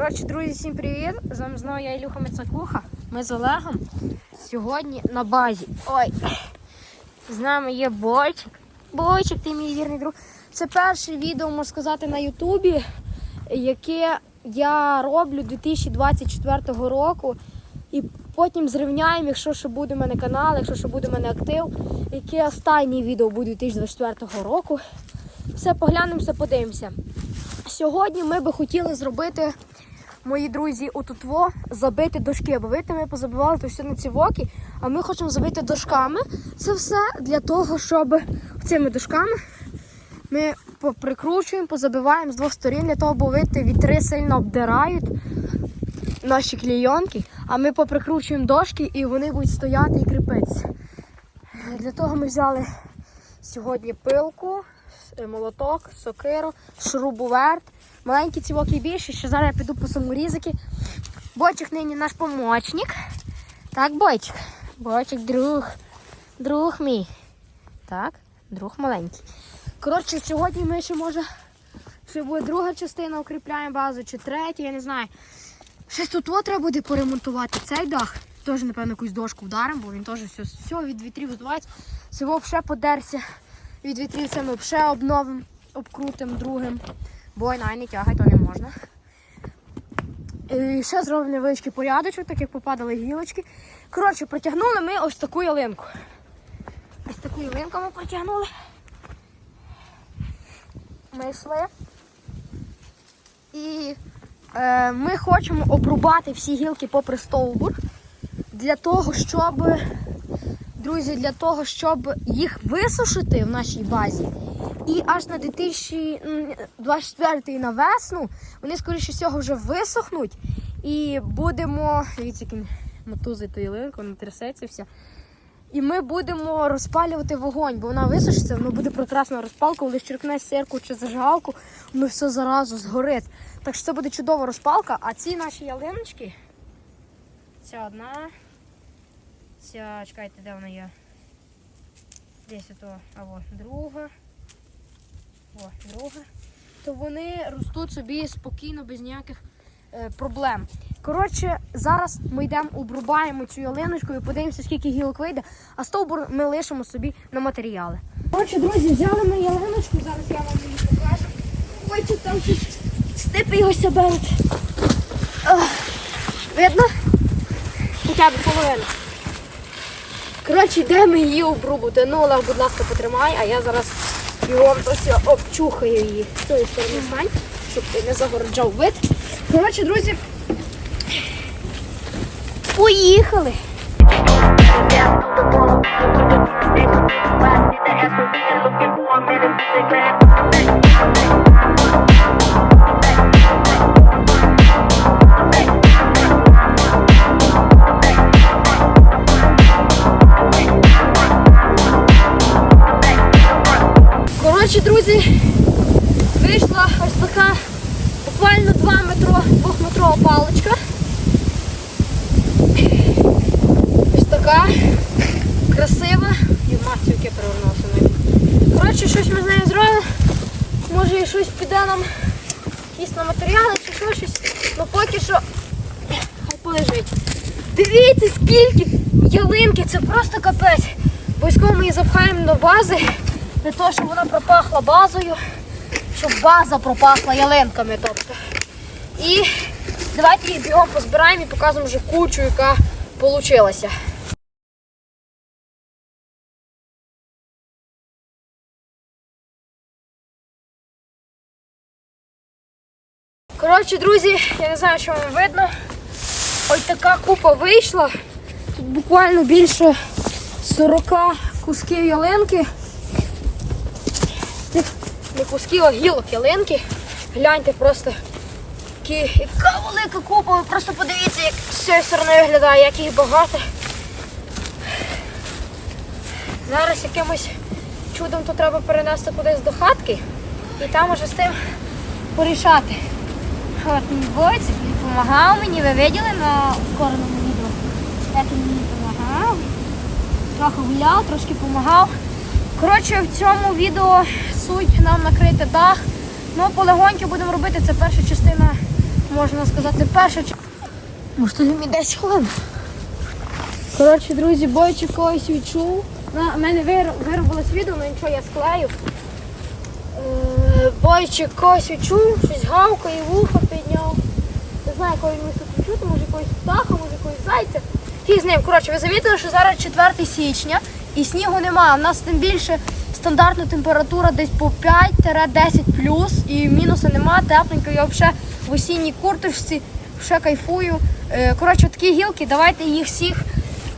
Коротше, друзі, всім привіт! З вами знову я Ілюха Мицакуха. Ми з Олегом сьогодні на базі. Ой! З нами є Бойчик. Бойчик, ти мій вірний друг. Це перше відео, можна сказати, на Ютубі, яке я роблю 2024 року. І потім зрівняємо, якщо ще буде в мене канал, якщо ще буде в мене актив, яке останнє відео буде 2024 року. Все поглянемо, все подивимося. Сьогодні ми би хотіли зробити, мої друзі, отутво забити дошки. Бо видите, ми позабивали то все на ці воки, а ми хочемо забити дошками. Це все для того, щоб цими дошками ми прикручуємо, позабиваємо з двох сторін, для того, бо видите, вітри сильно обдирають наші клійонки, а ми поприкручуємо дошки і вони будуть стояти і кріпитися. Для того ми взяли сьогодні пилку, молоток, сокиру, шрубоверт. Маленькі цівоки більші, ще зараз я піду по саморізики. Бойчик нині наш помічник. Так, бойчик. Бойчик, друг. Друг мій. Так, друг маленький. Коротше, сьогодні ми ще може ще буде друга частина, укріпляємо базу, чи третя, я не знаю. Щось тут от треба буде поремонтувати цей дах. Теж, напевно, якусь дошку вдаримо, бо він теж все, все від вітрів здувається. Всього вже подерся від вітрів, це ми ще обновимо, обкрутимо другим. Бо най не тягай, то не можна. І ще зробимо невеличкий порядочок, так як попадали гілочки. Коротше, протягнули ми ось таку ялинку. Ось таку ялинку ми протягнули. Ми йшли. І е, ми хочемо обрубати всі гілки попри стовбур для того, щоб, друзі, для того, щоб їх висушити в нашій базі. І аж на 2024 на весну вони, скоріше всього, вже висохнуть. І будемо. Дивіться, який мотузи ту ялинку, вона трясеться вся. І ми будемо розпалювати вогонь, бо вона висушиться, воно буде прекрасна розпалка, коли черкне сірку чи зажигалку, воно все заразу згорить. Так що це буде чудова розпалка, а ці наші ялиночки. Ця одна. Ця, чекайте, де вона є? Десь ото, або друга. О, друга. То вони ростуть собі спокійно, без ніяких е, проблем. Коротше, зараз ми йдемо, обрубаємо цю ялиночку і подивимося, скільки гілок вийде, а стовбур ми лишимо собі на матеріали. Коротше, друзі, взяли ми ялиночку, зараз я вам її покажу. Ой, тут там щось стипи його себе. Видно? Хоча б половину. Коротше, йдемо її обрубати. Ну, Олег, будь ласка, потримай, а я зараз його ось обчухаю її з тої сторони стань, щоб ти не загороджав вид. Коротше, друзі, поїхали. Коротше, друзі, вийшла ось така буквально 2 метро, 2-метрова паличка. Ось така красива. І мацю, яке перевернувся навіть. Коротше, щось ми з нею зробимо. Може і щось піде нам якісь на матеріали чи що щось. Ну поки що хай полежить. Дивіться, скільки ялинки, це просто капець. Обов'язково ми її запхаємо до бази, для того, щоб вона пропахла базою, щоб база пропахла ялинками. тобто. І давайте її бігом позбираємо і покажемо вже кучу, яка вийшла. Коротше, друзі, я не знаю, що вам видно. Ось така купа вийшла. Тут буквально більше 40 кусків ялинки. Не кусків, а гілок ялинки. Гляньте просто яка велика купа. Ви просто подивіться, як з цієї виглядає, як їх багато. Зараз якимось чудом то треба перенести кудись до хатки і там уже з тим порішати. От мій бойцик, допомагав мені, ви виділи на скореному відео, як він мені допомагав. Трохи гуляв, трошки допомагав. Коротше, в цьому відео суть нам накрити дах. Ну, полегоньки будемо робити, це перша частина можна сказати, перша чи- Може, тут мені 10 хвилин. Коротше, друзі, бойчик когось відчув. На мене вир... виробилось відео, але нічого я склею. Е, Бойчик когось відчув, щось гавкає, вуха підняв. Не знаю, кого він тут відчути, може якогось птаха, може якогось зайця. Фіг з ним. Коротше, ви замітили, що зараз 4 січня і снігу немає. У нас тим більше стандартна температура десь по 5-10 плюс і мінуса немає, тепленько. Я взагалі в осінній курточці ще кайфую. Е, Коротше, такі гілки, давайте їх всіх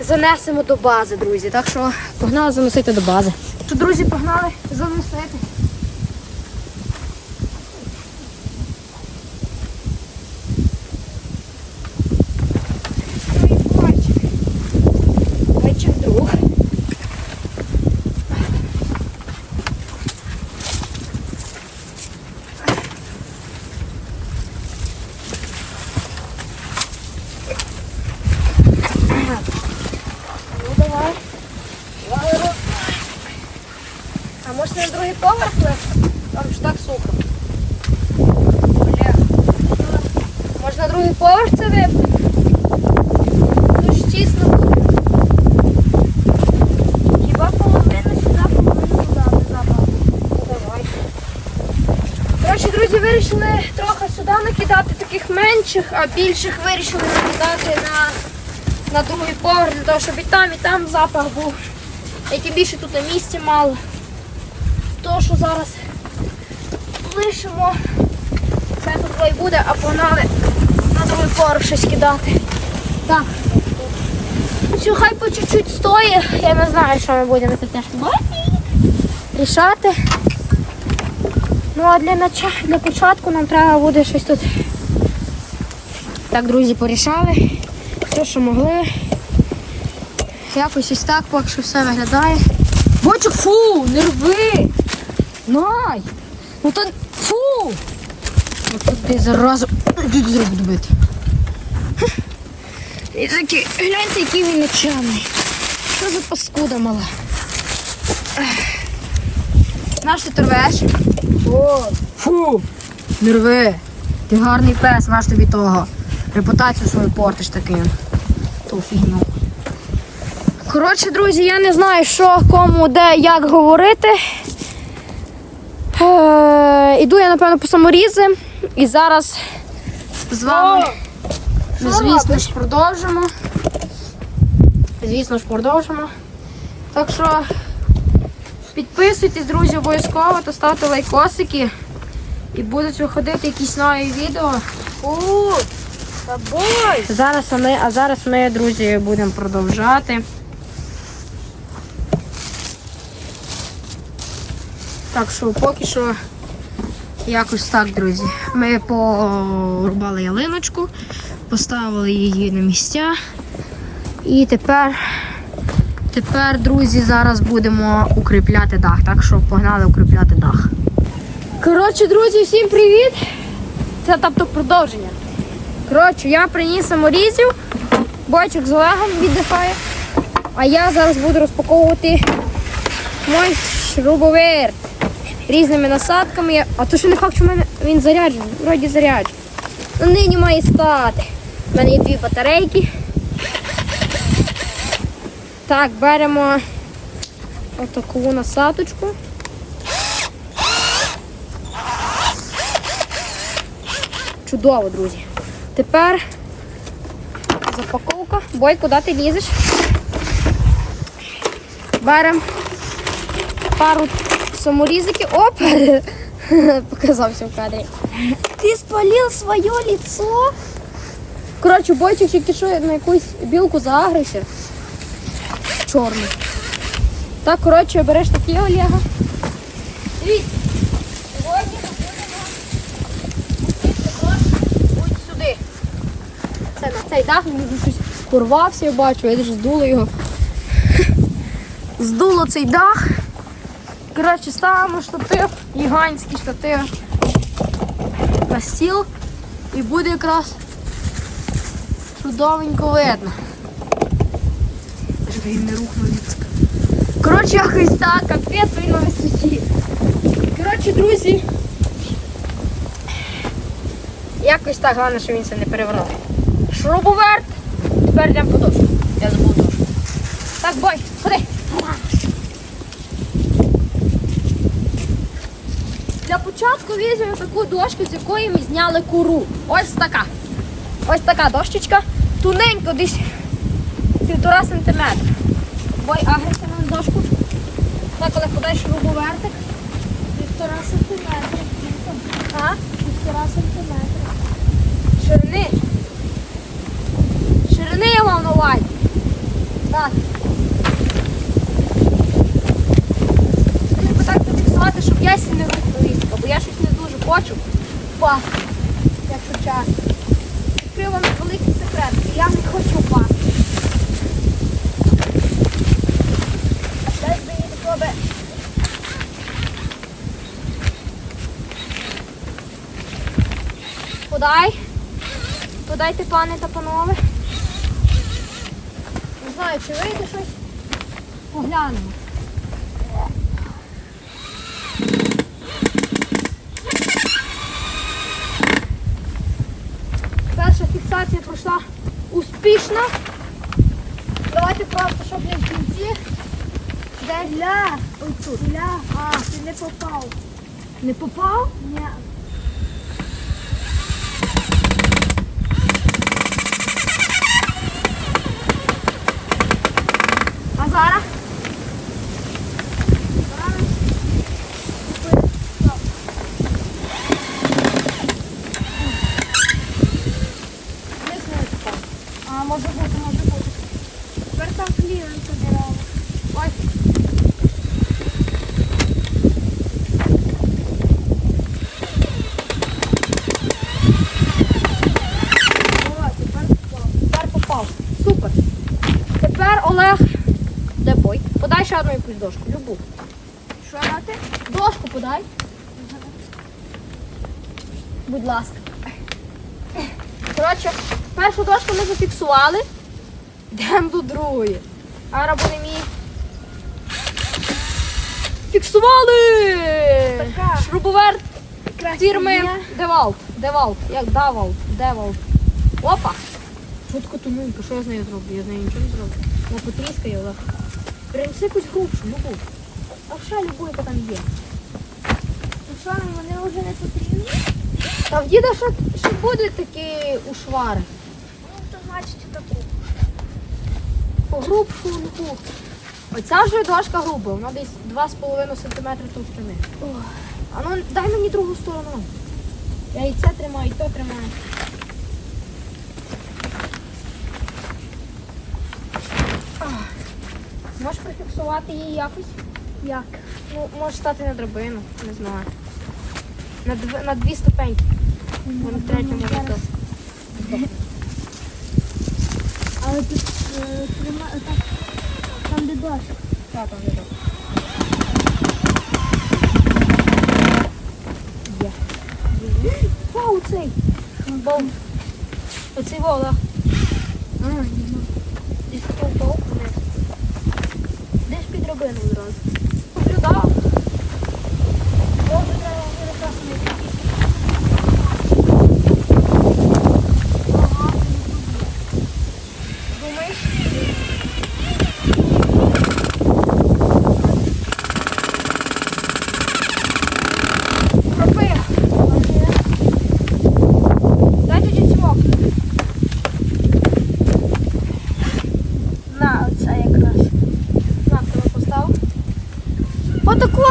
занесемо до бази, друзі. Так що погнали заносити до бази. Друзі, погнали заносити. Ну і Бойчик. Бойчик друг. Ну давай. Давай, давай. А може на другий поверх легше? Там ж так сухо. Бля. Може на другий поверх це випити? Ну ж тісно буде. Хіба половина сюди, половина туди, не запах. Ну давай. Коротше, друзі, вирішили накидати таких менших, а більших вирішили накидати на, на другий поверх, для того, щоб і там, і там запах був. Як і більше тут місця мало. То, що зараз лишимо, це тут і буде, а погнали на другий поверх щось кидати. Так. Що хай по чуть-чуть стоїть. Я не знаю, що ми будемо тут теж. Рішати. Ну а для нача... для початку нам треба буде щось тут. Так, друзі, порішали. Все, що могли. Якось ось так, поки що все виглядає. Бочок, фу, не рви! Най! Ну то фу! От тут ти заразу тут зроблю бити. І гляньте, який він нечемний. Що за паскуда мала? Наш ти торвеш? Фу! Не рви! Ти гарний пес, наш тобі того. Репутацію свою портиш таким. Ту фігню. Коротше, друзі, я не знаю, що кому, де, як говорити. Е, іду я, напевно, по саморізи. І зараз з вами, ми, звісно ж, продовжимо. Звісно ж, продовжимо. Так що підписуйтесь, друзі, обов'язково та ставте лайкосики. І будуть виходити якісь нові відео. Фу, тобой. Зараз ми, а зараз ми, друзі, будемо продовжати. Так що поки що якось так, друзі. Ми порубали ялиночку, поставили її на місця. І тепер, тепер, друзі, зараз будемо укріпляти дах. Так що погнали укріпляти дах. Коротше, друзі, всім привіт! Це тобто продовження. Коротше, я приніс саморізів, бойчик з Олегом віддихає. А я зараз буду розпаковувати мой шрубоверт різними насадками. А то що не факт, що в мене він заряджений. Вроді заряджений. Ну нині має стати. У мене є дві батарейки. Так, беремо отаку насадочку. Чудово, друзі. Тепер запаковка. Бой, куди ти лізеш? Беремо пару саморізиків. Оп! Показався в кадрі. Ти спалив своє лицо. Коротше, бойчик тільки що на якусь білку заагрився. Чорну. Так, коротше, береш такі Олега. Дивіться. Сьогодні ми будемо будь сюди. Це на цей дах, він щось порвався, я бачу, я дуже здуло його. Здуло цей дах. Коротше, ставимо штатив, гігантський штатив на стіл і буде якраз чудовенько видно. Він не рухнув від Коротше, якось так, капець він на висоті. Коротше, друзі, Якось так, головне, що він це не перевернув. Шрубоверт. Тепер йдемо по дошку. Я забув дошку. Так, бой, ходи. Для початку візьмемо таку дошку, з якої ми зняли куру. Ось така. Ось така дощечка. Туненько десь півтора сантиметра. Бой агриться на дошку. Так, коли подай шрубовертик. Півтора сантиметра. А? Півтора сантиметра. Ширини. Ширини я мав на увазі. Так. Треба так зафіксувати, щоб я не високо, бо я щось не дуже хочу впасти, якщо чесно. Відкрив вам великий секрет, я не хочу впасти. Десь би її такого би Подай. Подайте, пане та панове. Не знаю, чи вийде щось. Поглянемо. Перша фіксація пройшла успішно. Давайте просто, щоб не в кінці. Десь. Ля, отут. Ля, а, ти не попав. Не попав? Ні. А зараз? Десь не попав. А може бути, може бути. Тепер там клієнт забирали. Ой. О, тепер попав. Тепер попав. Супер. Тепер Олег. Де бой? Подай ще одну якусь дошку. Любу. Що мати? Дошку подай. Будь ласка. Коротше, першу дошку ми зафіксували. Йдемо до другої. Ара будемо її. Фіксували! Така. Шрубоверт фірми Девалт. Девалт. Як Давалт. Девалт. Опа! Чутко тоненько, що я з нею зроблю? Я з нею нічого не зроблю. Вона потріскає, але. Принеси якусь грубшу, любу. А ще любу, яка там є. Що, вони вже не потрібні? Та в діда ще, ще буде такі ушвари. Ну, то значить таку. Грубшу любу. Оця вже дошка груба, вона десь 2,5 см товщини. А ну дай мені другу сторону. Я і це тримаю, і то тримаю. Можеш прифіксувати її якось? Як? Ну, може стати на драбину, не знаю. На, дв... на дві ступеньки. Бо на третьому Зараз. не Але тут е, тримай, отак, там де дощ. Так, там не добре. Є. Вау, цей. Бом. Оцей вола. А, ні. Десь хто впав вниз. Під одразу. Поглядав. Добре, треба буде красний якийсь. Ага, Думаєш? Роби. Дай тоді цімок. На, оце якраз. На, тебе постав. Отако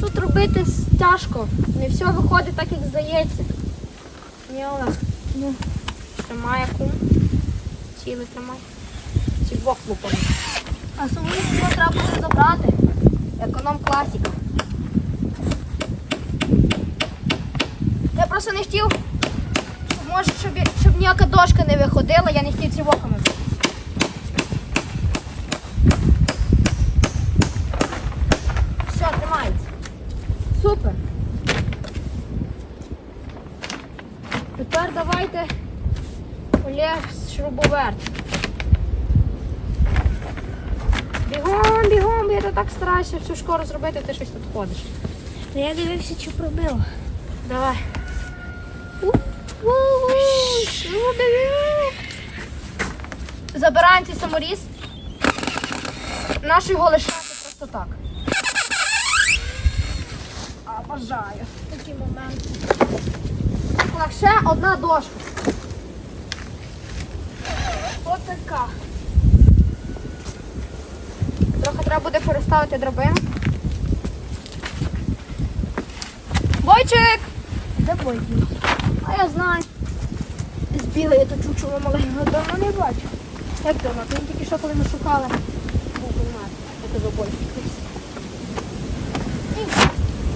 тут робити тяжко. Не все виходить так, як здається. Ні, Олег. Ну. Тримай кум. Цілий тримай. Ці двох лупами. А саму його треба буде забрати. Економ класіка. Я просто не хотів, щоб, може, щоб, щоб ніяка дошка не виходила, я не хотів цівоками. Все, тримається. Супер. Тепер давайте Олег з шрубоверт. Бігом, бігом, я так стараюся всю шкору зробити, ти щось тут ходиш. Я дивився, чи пробила. Давай. Забираємо цей саморіз. Наш його лишати просто так. А, бажаю. Такі моменти. Так, ще одна дошка. Ось така. Трохи треба буде переставити драбину. Бойчик! Де бойки? А я знаю. З білої то чучело маленького давно не бачу. Як давно? Він тільки що коли ми шукали. Був у нас. Я кажу, бойчик.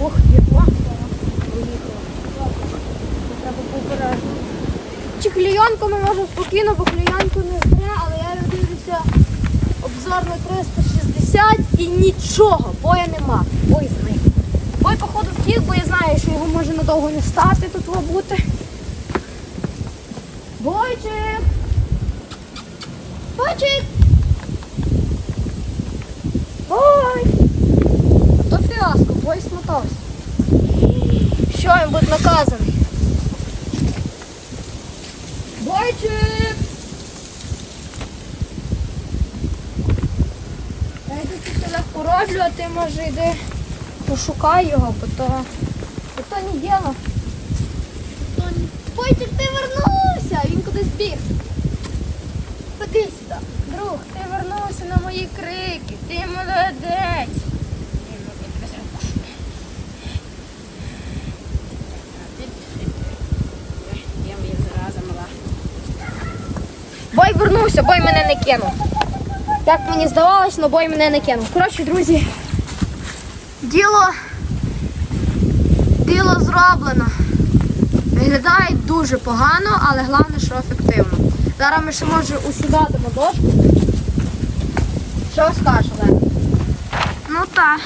Ох, є Треба попережно. Чи клійонку ми можемо спокійно, бо клійонку не зре, але я дивлюся обзор на 360 і нічого, боя нема. Бой зник. Бой, походу, втік, бо я знаю, що його може надовго не стати тут бути. Бойчик! Бойчик! Бой! То фіаско, бой смотався. Що він буде наказаний? Бойчик! Я йду тут легко роблю, а ти може йди пошукай його, бо то, бо то не діло. То. Бойчик, ти вернувся! Він кудись біг. Ходи сюди. Друг, ти вернувся на мої крики. Ти молодець. Ні, ну, я тебе зараз пошукаю. Я моя зараза мала. Бой вернувся, бой мене не кинув. Так мені здавалось, але бой мене не кинув. Коротше, друзі, діло, діло зроблено. Виглядає дуже погано, але головне, що ефективно. Зараз ми ще може усюди дамо дошку. Що скажеш, Олег? Ну так.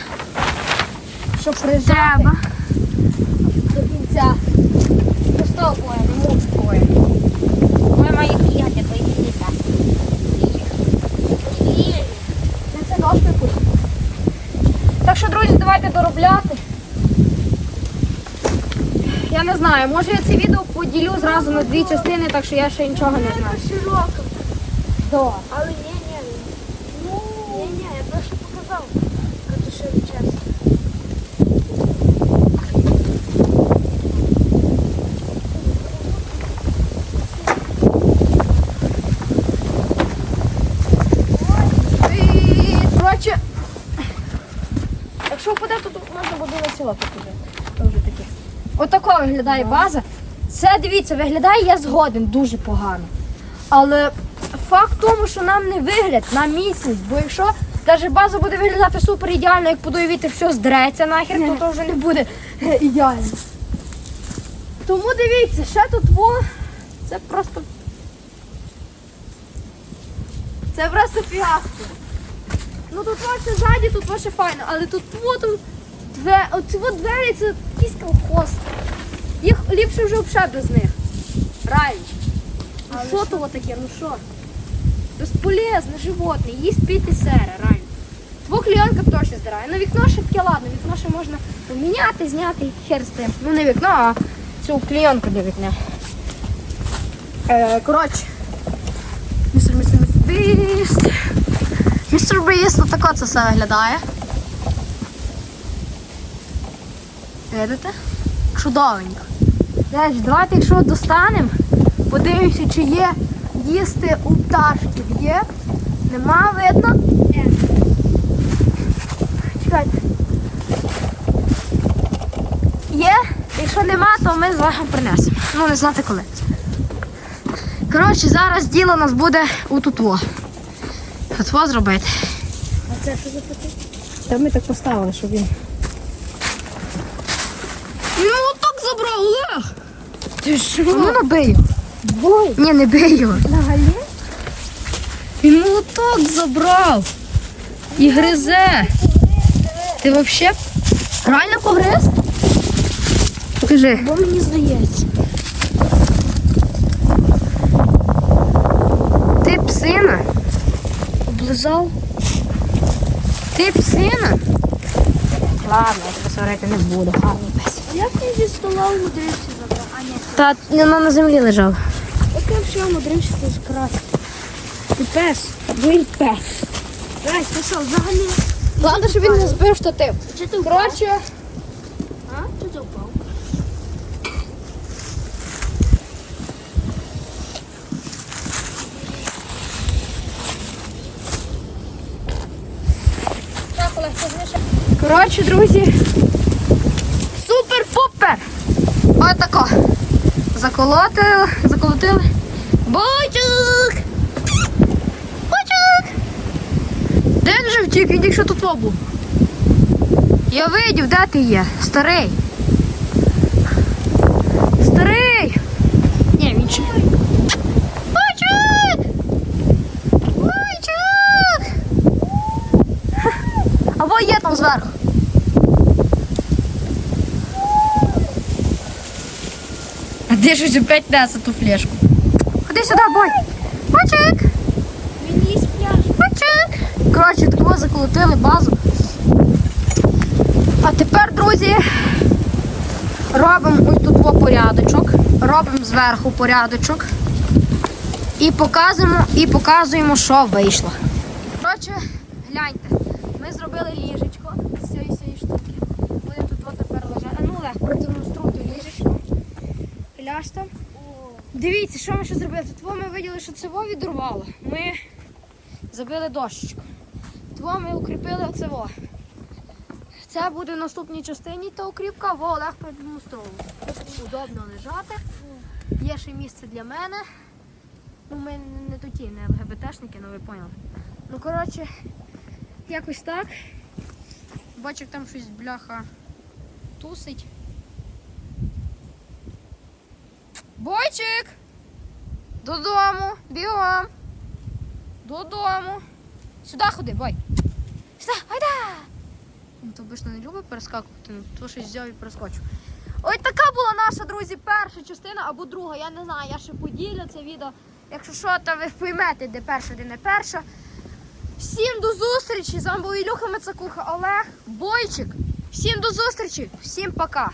Що прижеба до кінця. Просто боя, не можу боя. Ми має приїхати, то їх Це дошки куди. Так що, друзі, давайте доробляти. Я не знаю, може я це відео поділю зразу на дві частини, так що я ще нічого не знаю. Широко. Да. Але ні, ні. Ну, ні, ні, я просто показав. Ще час. І, Коротше, якщо впаде, то тут село покажи. То вже таке. Отако виглядає база. Це дивіться, виглядає я згоден дуже погано. Але факт в тому, що нам не вигляд, на міцність. Бо якщо навіть база буде виглядати супер ідеально, як подує вітер, все здреться нахер, то, то вже не буде е, ідеально. Тому дивіться, ще тут во. Це просто. Це просто фіаско. Ну тут ваше ззаді, тут ваше файно, але тут от, две, оці от двері це якийсь колхоз. Їх ліпше вже взагалі без них. Реально. Ну що то таке, ну що? Безполезне животне, їсть піти сере, реально. Двох клієнтів точно здирає. Ну вікно ще таке, ладно, вікно ще можна поміняти, зняти і хер з тим. Ну не вікно, а цю клієнтку для вікна. Е, коротше. Містер, містер, містер Біст. Містер Біст, отако це все виглядає. Видите? Чудовенько. Знаєш, давайте, якщо достанемо, подивимося, чи є їсти у пташки. Є? Нема видно? Ні. Чекайте. Є? Якщо нема, то ми з Олегом принесемо. Ну, не знати коли. Коротше, зараз діло у нас буде у тутво. Тутво зробити. А це що за таке? Та ми так поставили, щоб він. Ну так забрав, Олег! Ти що? Ну набий його. Бой. Ні, не бий його. Взагалі? Він молоток забрав. І гризе. Ти взагалі реально погриз? Покажи. Бо мені здається. Ти псина? Облизав. Ти псина? Ладно, я тебе сварити не буду. А як він зі стола умудрився забрав? А ні. Та вона на землі лежала. Яке все мудримся ти скрасити. Ти пес. Ви пес. Рай, ти що, взагалі? Головне, щоб він не збив штатив. Чи ти впав? Коротше, А? Чи ти впав? коротше, друзі. Супер-пупер! Отако. Заколотили, заколотили. Бойчук! Бойчук! Де він же втік? Він якщо тут був. Я видів, де ти є? Старий. Старий! Ні, він ще. Бойчук! Бойчук! Або є там зверху. Де ж опять несе ту флешку? Ходи сюди, бой. Бочик, бочик. Коротше, такого заколотили базу. А тепер, друзі, робимо ось тут во порядочок. Робимо зверху порядочок. І показуємо, і показуємо, що вийшло. Коротше, гляньте, ми зробили ліжечко з цієї штуки. Будемо тут тепер лежати. Ну легко. Ляж там. Дивіться, що ми ще зробили. Тут ми виділи, що це відрувало. Ми забили дощечку. Тво ми укріпили оце во. Це буде в наступній частині та укріпка, во Олег продемонстровував. Удобно лежати. Є ще місце для мене. Ну, ми не туті, не ЛГБТшники, ну ви поняли. Ну, коротше, якось так. Бачив там щось бляха тусить. Бойчик! Додому! Бігом! Додому! Сюди ходи, бой! Сюди, гайда! Він то обично не любить перескакувати, ну то щось взяв і перескочив. Ось така була наша, друзі, перша частина або друга. Я не знаю, я ще поділю це відео. Якщо що, то ви поймете, де перша, де не перша. Всім до зустрічі! З вами був Ілюха Мацакуха, Олег, Бойчик. Всім до зустрічі, всім пока.